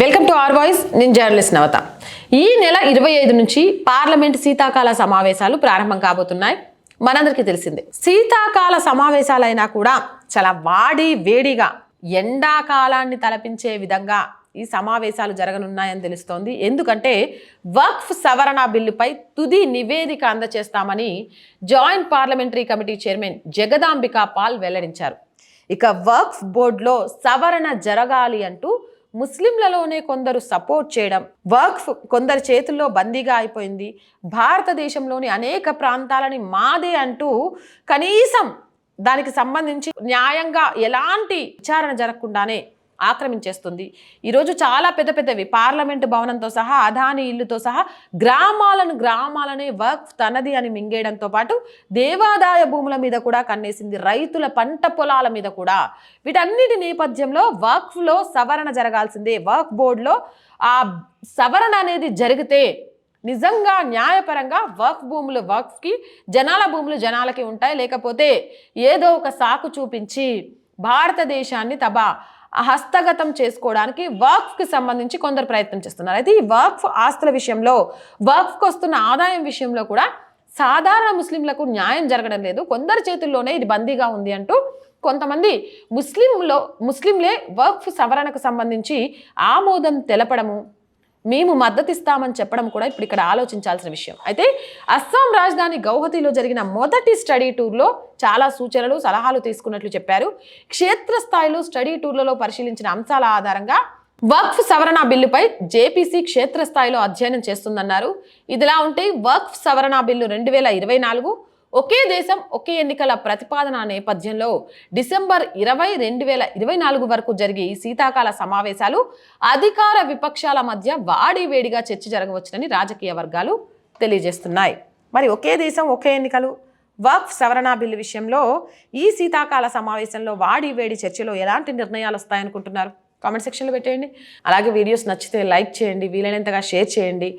Welcome to are voice నేను journalist నవత. ఈ నెల ఇరవై ఐదు నుంచి పార్లమెంట్ శీతాకాల సమావేశాలు ప్రారంభం కాబోతున్నాయి. మనందరికీ తెలిసిందే శీతాకాల సమావేశాలైనా కూడా చాలా వాడి వేడిగా ఎండాకాలాన్ని తలపించే విధంగా ఈ సమావేశాలు జరగనున్నాయని తెలుస్తోంది. ఎందుకంటే వక్ఫ్ సవరణ బిల్లుపై తుది నివేదిక అందజేస్తామని joint parliamentary committee chairman Jagdambika Pal వెల్లడించారు. ఇక వక్ఫ్ బోర్డులో సవరణ జరగాలి అంటూ ముస్లింలలోనే కొందరు సపోర్ట్ చేయడం వక్ఫ్ కొందరి చేతుల్లో బందీగా అయిపోయింది. భారతదేశంలోని అనేక ప్రాంతాలని మాదే అంటూ కనీసం దానికి సంబంధించి న్యాయంగా ఎలాంటి విచారణ జరగకుండానే ఆక్రమించేస్తుంది. ఈరోజు చాలా పెద్ద పెద్దవి. పార్లమెంటు భవనంతో సహా అదాని ఇల్లుతో సహా గ్రామాలను గ్రామాలనే వర్క్ తనది అని మింగేయడంతో పాటు దేవాదాయ భూముల మీద కూడా కన్నేసింది రైతుల పంట పొలాల మీద కూడా. వీటన్నిటి నేపథ్యంలో వర్క్లో సవరణ జరగాల్సిందే. వర్క్ బోర్డులో ఆ సవరణ అనేది జరిగితే నిజంగా న్యాయపరంగా వర్క్ భూములు వర్క్కి జనాల భూములు జనాలకి ఉంటాయి. లేకపోతే ఏదో ఒక సాకు చూపించి భారతదేశాన్ని తబా హస్తగతం చేసుకోవడానికి వర్క్కి సంబంధించి కొందరు ప్రయత్నం చేస్తున్నారు. అయితే ఈ వర్క్ ఆస్తుల విషయంలో వర్క్కి వస్తున్న ఆదాయం విషయంలో కూడా సాధారణ ముస్లింలకు న్యాయం జరగడం లేదు. కొందరి చేతుల్లోనే ఇది బందీగా ఉంది అంటూ కొంతమంది ముస్లింలో ముస్లింలే వర్క్ సవరణకు సంబంధించి ఆమోదం తెలపడము మేము మద్దతిస్తామని చెప్పడం కూడా ఇప్పుడు ఇక్కడ ఆలోచించాల్సిన విషయం. అయితే అస్సాం రాజధాని గౌహతిలో జరిగిన మొదటి స్టడీ టూర్లో చాలా సూచనలు సలహాలు తీసుకున్నట్లు చెప్పారు. క్షేత్రస్థాయిలో స్టడీ టూర్లలో పరిశీలించిన అంశాల ఆధారంగా వక్ఫ్ సవరణ బిల్లుపై జేపీసీ క్షేత్రస్థాయిలో అధ్యయనం చేస్తుందన్నారు. ఇదిలా ఉంటే వక్ఫ్ సవరణ బిల్లు రెండు వేల ఇరవై నాలుగు ఒకే దేశం ఒకే ఎన్నికల ప్రతిపాదన నేపథ్యంలో డిసెంబర్ ఇరవై రెండు వేల ఇరవై నాలుగు వరకు జరిగే ఈ శీతాకాల సమావేశాలు అధికార విపక్షాల మధ్య వాడి వేడిగా చర్చ జరగవచ్చునని రాజకీయ వర్గాలు తెలియజేస్తున్నాయి. మరి ఒకే దేశం ఒకే ఎన్నికలు వక్ఫ్ సవరణ బిల్లు విషయంలో ఈ శీతాకాల సమావేశంలో వాడి వేడి చర్చలో ఎలాంటి నిర్ణయాలు వస్తాయనుకుంటున్నారు? కామెంట్ సెక్షన్లో పెట్టేయండి. అలాగే వీడియోస్ నచ్చితే లైక్ చేయండి వీలైనంతగా షేర్ చేయండి.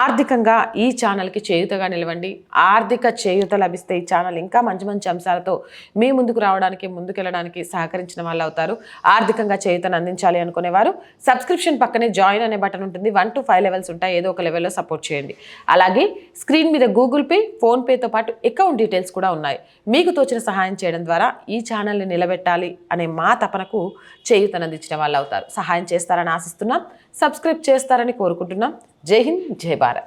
ఆర్థికంగా ఈ ఛానల్కి చేయుతగా నిలవండి. ఆర్థిక చేయుత లభిస్తే ఈ ఛానల్ ఇంకా మంచి మంచి అంశాలతో మీ ముందుకు రావడానికి ముందుకెళ్ళడానికి సహకరించిన వాళ్ళు అవుతారు. ఆర్థికంగా చేయుతను అందించాలి అనుకునేవారు సబ్స్క్రిప్షన్ పక్కనే జాయిన్ అనే బటన్ ఉంటుంది. వన్ టు ఫైవ్ లెవెల్స్ ఉంటాయి. ఏదో ఒక లెవెల్లో సపోర్ట్ చేయండి. అలాగే స్క్రీన్ మీద గూగుల్ పే ఫోన్పేతో పాటు అకౌంట్ డీటెయిల్స్ కూడా ఉన్నాయి. మీకు తోచిన సహాయం చేయడం ద్వారా ఈ ఛానల్ని నిలబెట్టాలి అనే మా తపనకు చేయుతనందించిన వాళ్ళు అవుతారు. సహాయం చేస్తారని ఆశిస్తున్నాం. సబ్స్క్రైబ్ చేస్తారని కోరుకుంటున్నాం. జై హింద్ జై భారత్.